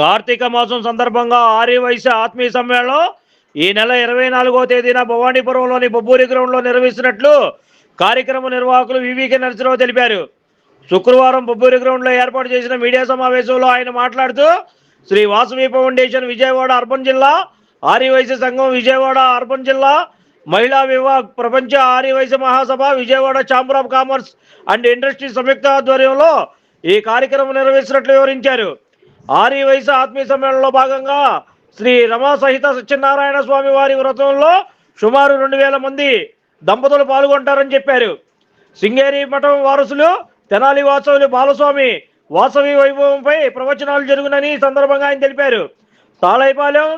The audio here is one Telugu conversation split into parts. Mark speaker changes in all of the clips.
Speaker 1: కార్తీక మాసం సందర్భంగా ఆర్యవైశ్య ఆత్మీయ సమ్మేళనం ఈ నెల ఇరవై నాలుగో తేదీన భవానీపురంలోని బొబ్బూరి గ్రౌండ్లో నిర్వహిస్తున్నట్లు కార్యక్రమ నిర్వాహకులు వివికే నరసింహరావు తెలిపారు. శుక్రవారం బొబ్బూరి గ్రౌండ్లో ఏర్పాటు చేసిన మీడియా సమావేశంలో ఆయన మాట్లాడుతూ శ్రీ వాసవి ఫౌండేషన్ విజయవాడ అర్బన్ జిల్లా ఆర్యవైశ్య సంఘం విజయవాడ అర్బన్ జిల్లా మహిళా వివాహ ప్రపంచ ఆర్యవైశ్య మహాసభ Vijayawada chamber of commerce and industry సంయుక్త ఆధ్వర్యంలో ఈ కార్యక్రమం నిర్వహిస్తున్నట్లు వివరించారు. ఆర్య వయసు ఆత్మీయ సమ్మేళనలో భాగంగా శ్రీ రమా సహిత సత్యనారాయణ స్వామి వారి వ్రతంలో సుమారు రెండు వేల మంది దంపతులు పాల్గొంటారని చెప్పారు. శృంగేరి మఠం వారసులు తెనాలి వాసవులు బాలస్వామి వాసవి వైభవంపై ప్రవచనాలు జరుగునని సందర్భంగా ఆయన తెలిపారు. తాళైపాలెం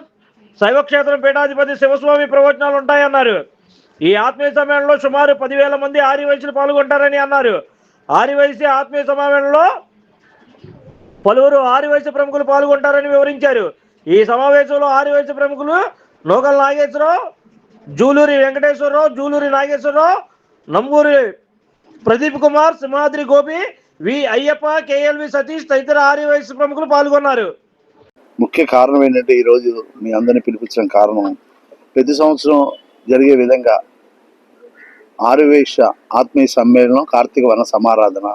Speaker 1: శైవక్షేత్రం పీఠాధిపతి శివస్వామి ప్రవచనాలు ఉంటాయన్నారు. ఈ ఆత్మీయ సమ్మేళనలో సుమారు పదివేల మంది ఆర్యవైశ్యులు పాల్గొంటారని అన్నారు. ఆర్యవైశ్య ఆత్మీయ సమావేశంలో పలువురు ఆర్యవైశ్య ప్రముఖులు పాల్గొంటారని వివరించారు. ఈ సమావేశంలో ఆర్యవైశ్య ప్రముఖులు నోగల్ నాగేశ్వరరావు జూలూరి వెంకటేశ్వరరావు జూలూరి నాగేశ్వరరావు నంబూరి ప్రదీప్ కుమార్ సింహాద్రి గోపి వి అయ్యప్ప కేఎల్వి సతీష్ తదితర ఆర్యవైశ్య ప్రముఖులు పాల్గొన్నారు.
Speaker 2: ముఖ్య కారణం ఏంటంటే ఈరోజు మీ అందరిని పిలిపించడం కారణం ప్రతి సంవత్సరం జరిగే విధంగా ఆరువేష ఆత్మీయ సమ్మేళనం కార్తీక వన సమారాధన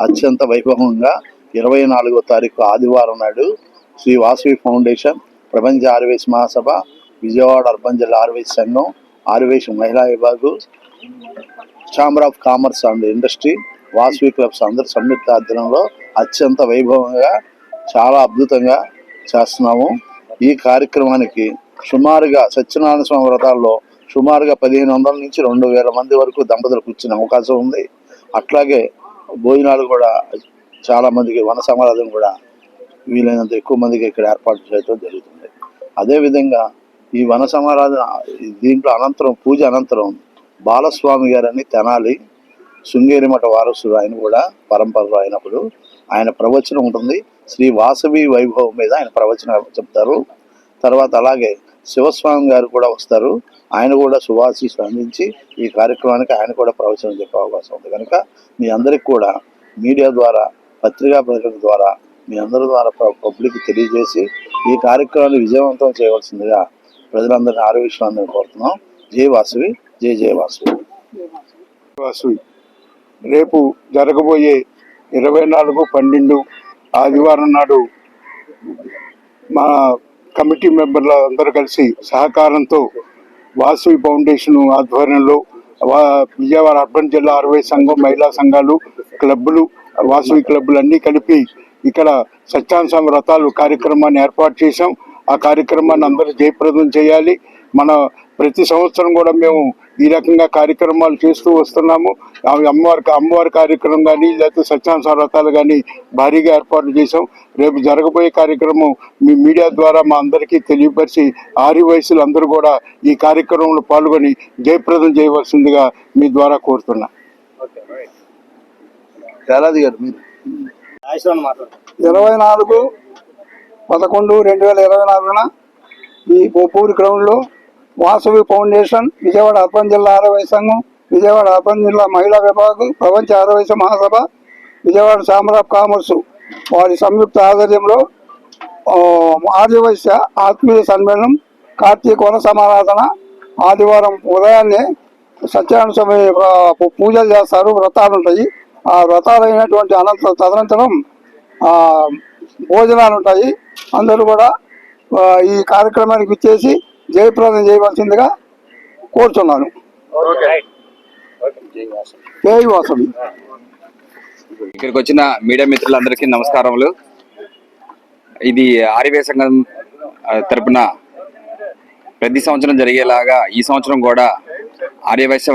Speaker 2: అత్యంత వైభవంగా ఇరవై నాలుగో తారీఖు ఆదివారం నాడు శ్రీ వాసవి ఫౌండేషన్ ప్రపంచ ఆరువేశ మహాసభ విజయవాడ అర్బన్ జిల్లా ఆరువేశ సంఘం ఆరువేశ మహిళా విభాగు chamber of commerce and industry Vasavi clubs అందరి సంయుక్త ఆధ్వర్యంలో అత్యంత వైభవంగా చాలా అద్భుతంగా చేస్తున్నాము. ఈ కార్యక్రమానికి సుమారుగా సత్యనారాయణ స్వామి వ్రతాల్లో సుమారుగా పదిహేను వందల నుంచి రెండు వేల మంది వరకు దంపతులు కూర్చునే అవకాశం ఉంది. అట్లాగే భోజనాలు కూడా చాలా మందికి వన సమారాధన కూడా వీలైనంత ఎక్కువ మందికి ఇక్కడ ఏర్పాటు చేయడం జరుగుతుంది. అదేవిధంగా ఈ వన సమారాధన దీంట్లో అనంతరం పూజ అనంతరం బాలస్వామి గారని తెనాలి శృంగేరి మఠ వారసుడు ఆయన కూడా పరంపరలో అయినప్పుడు ఆయన ప్రవచనం ఉంటుంది. శ్రీ వాసవి వైభవం మీద ఆయన ప్రవచనం చెప్తారు. తర్వాత అలాగే శివస్వామి గారు కూడా వస్తారు. ఆయన కూడా సువాశీస్సు అందించి ఈ కార్యక్రమానికి ఆయన కూడా ప్రవచనం చెప్పే అవకాశం ఉంది. కనుక మీ అందరికి కూడా మీడియా ద్వారా పత్రికా ప్రకటన ద్వారా మీ అందరి ద్వారా పబ్లిక్ తెలియజేసి ఈ కార్యక్రమాన్ని విజయవంతం చేయవలసిందిగా ప్రజలందరినీ ఆరోగ్యాన్ని కోరుతున్నాం. జై వాసువి జై జయ వాసువి
Speaker 3: రేపు జరగబోయే ఇరవై నాలుగు పన్నెండు ఆదివారం నాడు మా కమిటీ మెంబర్ల అందరూ కలిసి సహకారంతో వాసువి ఫౌండేషన్ ఆధ్వర్యంలో వా- విజయవాడ అర్బన్ జిల్లా అరవై సంఘం మహిళా సంఘాలు క్లబ్బులు వాసవి క్లబ్లన్నీ కలిపి ఇక్కడ సత్యాంశం వ్రతాలు కార్యక్రమాన్ని ఏర్పాటు చేశాం. ఆ కార్యక్రమాన్ని అందరూ జయప్రదం చేయాలి. మన ప్రతి సంవత్సరం కూడా మేము ఈ రకంగా కార్యక్రమాలు చేస్తూ వస్తున్నాము. అమ్మవారి అమ్మవారి కార్యక్రమం కానీ లేకపోతే సత్యాంశ వ్రతాలు కానీ భారీగా ఏర్పాటు చేసాం రేపు జరగబోయే కార్యక్రమం మీ మీడియా ద్వారా మా అందరికీ తెలియపరిచి ఆరి వయసులు అందరూ కూడా ఈ కార్యక్రమంలో పాల్గొని జయప్రదం చేయవలసిందిగా మీ ద్వారా కోరుతున్నా.
Speaker 2: చాలాది గారు మీరు.
Speaker 4: ఇరవై నాలుగు పదకొండు రెండు వేల ఇరవై నాలుగున ఈ బొప్పూరి గ్రౌండ్లో వాసవి ఫౌండేషన్ విజయవాడ అర్బన్ జిల్లా ఆరోగ్య సంఘం విజయవాడ అర్బన్ జిల్లా మహిళా విభాగం ప్రపంచ ఆరోగ్య మహాసభ విజయవాడ ఛాంబర్ ఆఫ్ కామర్స్. వారి సంయుక్త ఆధ్వర్యంలో ఆ, ఆర్యవైశ్య ఆత్మీయ సమ్మేళనం కార్తీక వన సమారాధన ఆదివారం ఉదయాన్నే సత్యనారాయణ స్వామి పూజలు చేస్తారు వ్రతాలు ఉంటాయి. ఆ వ్రతాలు అయినటువంటి అనంతరం తదనంతరం ఆ, భోజనాలు ఉంటాయి అందరూ కూడా ఈ కార్యక్రమానికి ఇచ్చేసి జయప్రదం చేయవలసిందిగా కోరుతున్నాను జై వాసవి.
Speaker 5: ఇక్కడికి వచ్చిన మీడియా మిత్రులందరికీ నమస్కారములు. ఇది ఆర్యవే సంఘం తరపున ప్రతి సంవత్సరం జరిగేలాగా ఈ సంవత్సరం కూడా ఆర్యవైశ్య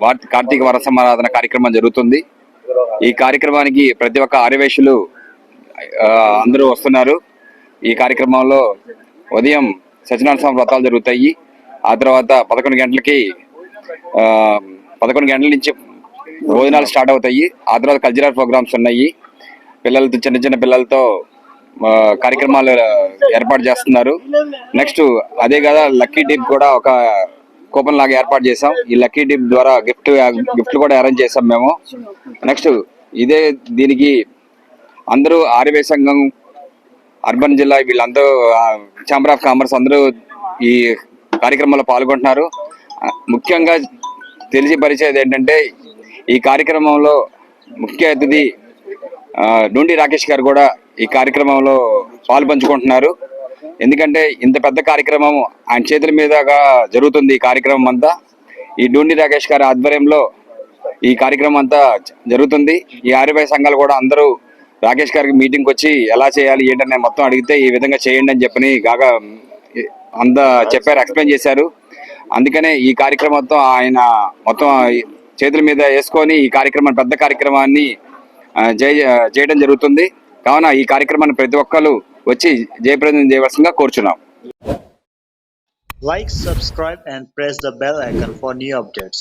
Speaker 5: వార్- కార్తీక వర సమారాధన కార్యక్రమం జరుగుతుంది. ఈ కార్యక్రమానికి ప్రతి ఒక్క ఆర్యవైశ్యులు అందరూ వస్తున్నారు. ఈ కార్యక్రమంలో ఉదయం సత్యనారాయణ స్వామి వ్రతాలు జరుగుతాయి. ఆ తర్వాత పదకొండు గంటలకి పదకొండు గంటల నుంచి భోజనాలు స్టార్ట్ అవుతాయి. ఆ తర్వాత కల్చరల్ ప్రోగ్రామ్స్ ఉన్నాయి. పిల్లలతో చిన్న చిన్న పిల్లలతో కార్యక్రమాలు ఏర్పాటు చేస్తున్నారు. నెక్స్ట్ అదే కదా లక్కీ డిప్ కూడా ఒక కూపన్ లాగా ఏర్పాటు చేసాం ఈ లక్కీ డిప్ ద్వారా గిఫ్ట్ గిఫ్ట్లు కూడా అరేంజ్ చేసాం మేము. నెక్స్ట్ ఇదే దీనికి అందరూ ఆర్యవే సంఘం అర్బన్ జిల్లా వీళ్ళందరూ ఛాంబర్ ఆఫ్ కామర్స్ అందరూ ఈ కార్యక్రమంలో పాల్గొంటున్నారు. ముఖ్యంగా ముఖ్యంగా తెలియపరిచేది ఏంటంటే ఈ కార్యక్రమంలో ముఖ్య అతిథి నుండి రాకేష్ గారు కూడా ఈ కార్యక్రమంలో పాలు పంచుకుంటున్నారు ఎందుకంటే ఇంత పెద్ద కార్యక్రమం ఆయన చేతుల మీదగా జరుగుతుంది ఈ కార్యక్రమం అంతా. ఈ డూండి రాకేష్ గారి ఆధ్వర్యంలో ఈ కార్యక్రమం అంతా జరుగుతుంది. ఈ ఆర్యవై సంఘాలు కూడా అందరూ రాకేష్ గారికి మీటింగ్కి వచ్చి ఎలా చేయాలి ఏంటనే మొత్తం అడిగితే ఈ విధంగా చేయండి అని చెప్పని గాగా అంత చెప్పారు ఎక్స్ప్లెయిన్ చేశారు. అందుకనే ఈ కార్యక్రమం మొత్తం ఆయన మొత్తం చేతుల మీద వేసుకొని ఈ కార్యక్రమం పెద్ద కార్యక్రమాన్ని చేయడం జరుగుతుంది. కావున ఈ కార్యక్రమాన్ని ప్రతి ఒక్కరు వచ్చి జయప్రదం చేయవలసిందిగా కోరుచున్నాం
Speaker 6: Like, subscribe, and press the bell icon for new updates.